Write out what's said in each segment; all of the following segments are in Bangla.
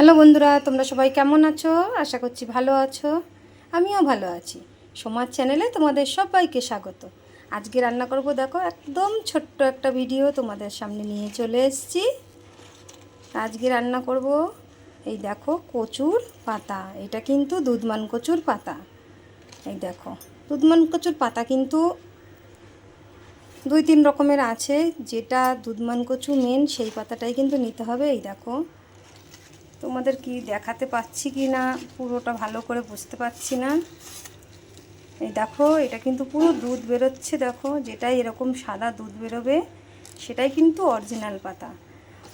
হ্যালো বন্ধুরা, তোমরা সবাই কেমন আছো? আশা করছি ভালো আছো। আমিও ভালো আছি। সমাজ চ্যানেলে তোমাদের সবাইকে স্বাগত। আজকে রান্না করব, দেখো, একদম ছোট্ট একটা ভিডিও তোমাদের সামনে নিয়ে চলে এসেছি। আজকে রান্না করব, এই দেখো, কচুর পাতা। এটা কিন্তু দুধমান কচুর পাতা। এই দেখো, দুধমান কচুর পাতা কিন্তু দুই তিন রকমের আছে। যেটা দুধমান কচু মেন সেই পাতাটাই কিন্তু নিতে হবে, এই দেখো। তোমাদের কি দেখাতে পাচ্ছি কি না? পুরোটা ভালো করে বুঝতে পারছি না। এই দেখো, এটা কিন্তু পুরো দুধ বেরোচ্ছে, দেখো, যেটাই এরকম সাদা দুধ বেরোবে, সেটাই কিন্তু অরিজিনাল পাতা।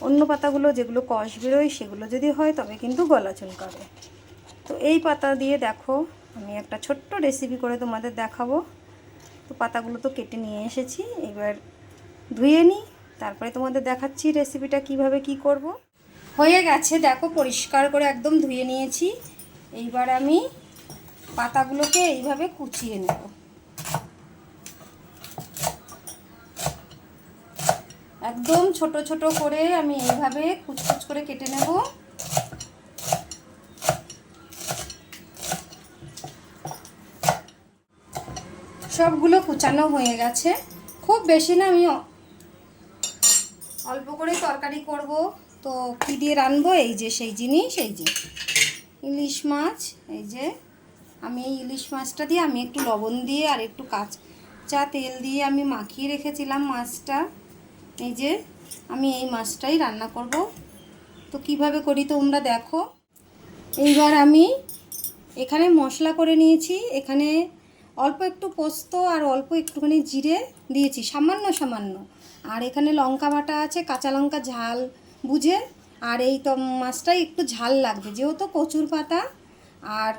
অন্য পাতাগুলো যেগুলো কষ বেরোয়, সেগুলো যদি হয়, তবে কিন্তু গলা চুলকাবে। তো এই পাতা দিয়ে দেখো, আমি একটা ছোট্ট রেসিপি করে তোমাদের দেখাবো। তো পাতাগুলো তো কেটে নিয়ে এসেছি, এবার ধুয়ে নিই, তারপরে তোমাদের দেখাচ্ছি রেসিপিটা কীভাবে কি করব। হয়ে গেছে, দেখো পরিষ্কার করে একদম ধুয়ে নিয়েছি। এইবার আমি পাতাগুলোকে এইভাবে কুচিয়ে নেব। একদম ছোট ছোট করে আমি এইভাবে কুচকুচ করে কেটে নেব। সবগুলো কুচানো হয়ে গেছে। খুব বেশি না, আমি অল্প করে তরকারি করব। তো কী দিয়ে রানবো? এই যে সেই জিনিস, এই যে ইলিশ মাছ, এই যে আমি এই ইলিশ মাছটা দিয়ে আমি একটু লবণ দিয়ে আর একটু কাঁচা তেল দিয়ে আমি মাখিয়ে রেখেছিলাম মাছটা। এই যে আমি এই মাছটাই রান্না করব। তো কীভাবে করি তোমরা দেখো। এইবার আমি এখানে মশলা করে নিয়েছি। এখানে অল্প একটু পোস্ত আর অল্প একটুখানি জিরে দিয়েছি, সামান্য সামান্য। আর এখানে লঙ্কা বাটা আছে, কাঁচা লঙ্কা ঝাল বুঝে। আর এই তো মাছটাই একটু ঝাল লাগবে। যেহেতু কচুর পাতা আর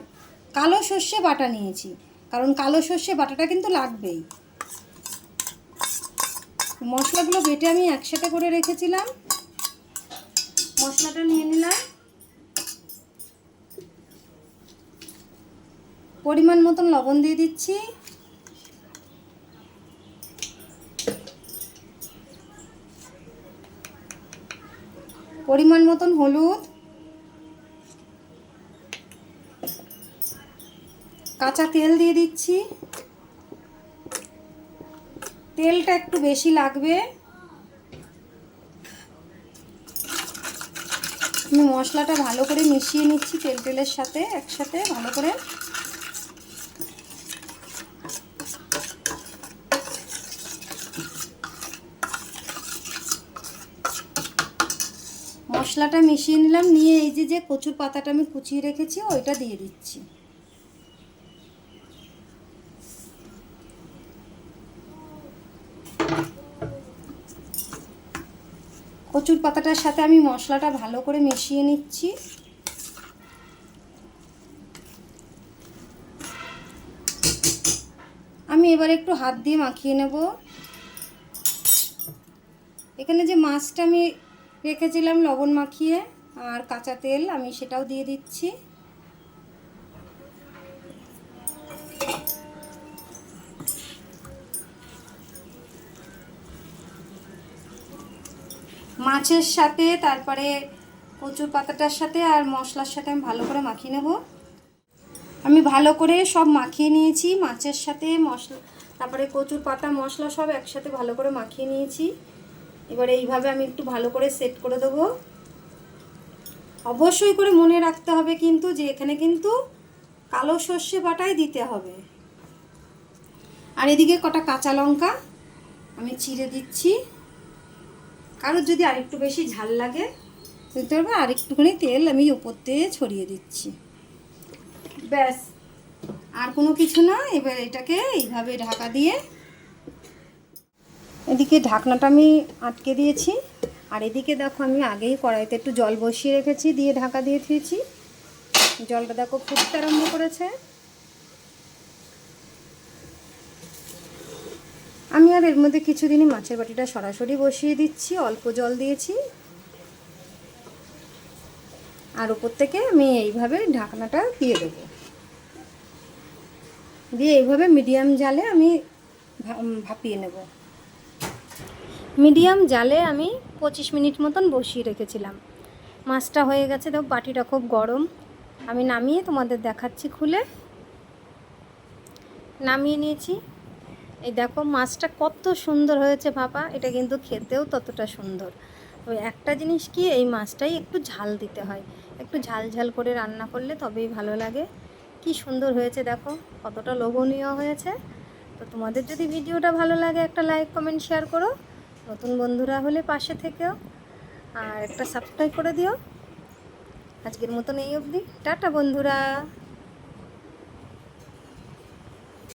কালো সর্ষে বাটা নিয়েছি। কারণ কালো সর্ষে বাটাটা কিন্তু লাগবেই। মশলাগুলো বেটে আমি একসাথে করে রেখেছিলাম। মশলাটা নিয়ে নিলাম। পরিমাণ মতন লবণ দিয়ে দিচ্ছি। পরিমাণ মতন হলুদ, কাঁচা তেল দিয়ে দিচ্ছি। তেলটা একটু বেশি লাগবে। আমি মশলাটা ভালো করে মিশিয়ে নিচ্ছি তেল তেলের সাথে, একসাথে ভালো করে। মশলাটা মিশিয়ে নিলাম, নিয়ে এই যে যে কচুর পাতাটা আমি কুচিয়ে রেখেছি, ওইটা দিয়ে দিচ্ছি। কচুর পাতাটার সাথে আমি মশলাটা ভালো করে মিশিয়ে নিচ্ছি। আমি এবার একটু হাত দিয়ে মাখিয়ে নেব। এখানে যে মাছটা আমি রেখেছিলাম লবণ মাখিয়ে আর কাঁচা তেল আমি সেটাও দিয়ে দিচ্ছি। মাছের সাথে, তারপরে কচুর পাতাটার সাথে আর মশলার সাথে আমি ভালো করে মাখিয়ে নেব। আমি ভালো করে সব মাখিয়ে নিয়েছি, মাছের সাথে, মশলা, তারপরে কচুর পাতা, মশলা সব একসাথে ভালো করে মাখিয়ে নিয়েছি। এবার এইভাবে আমি একটু ভালো করে সেট করে দেবো। অবশ্যই করে মনে রাখতে হবে কিন্তু যে এখানে কিন্তু কালো সর্ষে বাটাই দিতে হবে। আর এদিকে কটা কাঁচা লঙ্কা আমি চিড়ে দিচ্ছি। কারোর যদি আরেকটু বেশি ঝাল লাগে, দিতে পারবে আর একটুখানি তেল আমি উপর দিয়ে ছড়িয়ে দিচ্ছি। ব্যাস, আর কোনো কিছু না। এবার এটাকে এইভাবে ঢাকা দিয়ে এদিকে ঢাকনাটা আমি আটকে দিয়েছি। আর এদিকে দেখো আমি আগেই কড়াইতে একটু জল বসিয়ে রেখেছি, দিয়ে ঢাকা দিয়ে দিয়েছি জলটা দেখো ফুটতে আরম্ভ করেছে। আমি আর এর মধ্যে কিছুদিনই মাছের বাটিটা সরাসরি বসিয়ে দিচ্ছি, অল্প জল দিয়েছি। আর উপর থেকে আমি এইভাবে ঢাকনাটা দিয়ে দেবো। দিয়ে এইভাবে মিডিয়াম জালে আমি ভাপিয়ে নেব। মিডিয়াম জালে আমি পঁচিশ মিনিট মতন বসিয়ে রেখেছিলাম। মাছটা হয়ে গেছে, দেখো বাটিটা খুব গরম। আমি নামিয়ে তোমাদের দেখাচ্ছি খুলে। নামিয়ে নিয়েছি। এই দেখো মাছটা কত সুন্দর হয়েছে ভাপা, এটা কিন্তু খেতেও ততটা সুন্দর। ওই একটা জিনিস কি, এই মাছটাই একটু ঝাল দিতে হয়। একটু ঝাল ঝাল করে রান্না করলে তবেই ভালো লাগে। কি সুন্দর হয়েছে দেখো, কতটা লোভনীয় হয়েছে। তো তোমাদের যদি ভিডিওটা ভালো লাগে একটা লাইক, কমেন্ট, শেয়ার করো। নতুন বন্ধুরা হলে পাশে থেকেও আর একটা সাবস্ক্রাইব করে দিও। আজকের মতন এই অবধি। টাটা বন্ধুরা।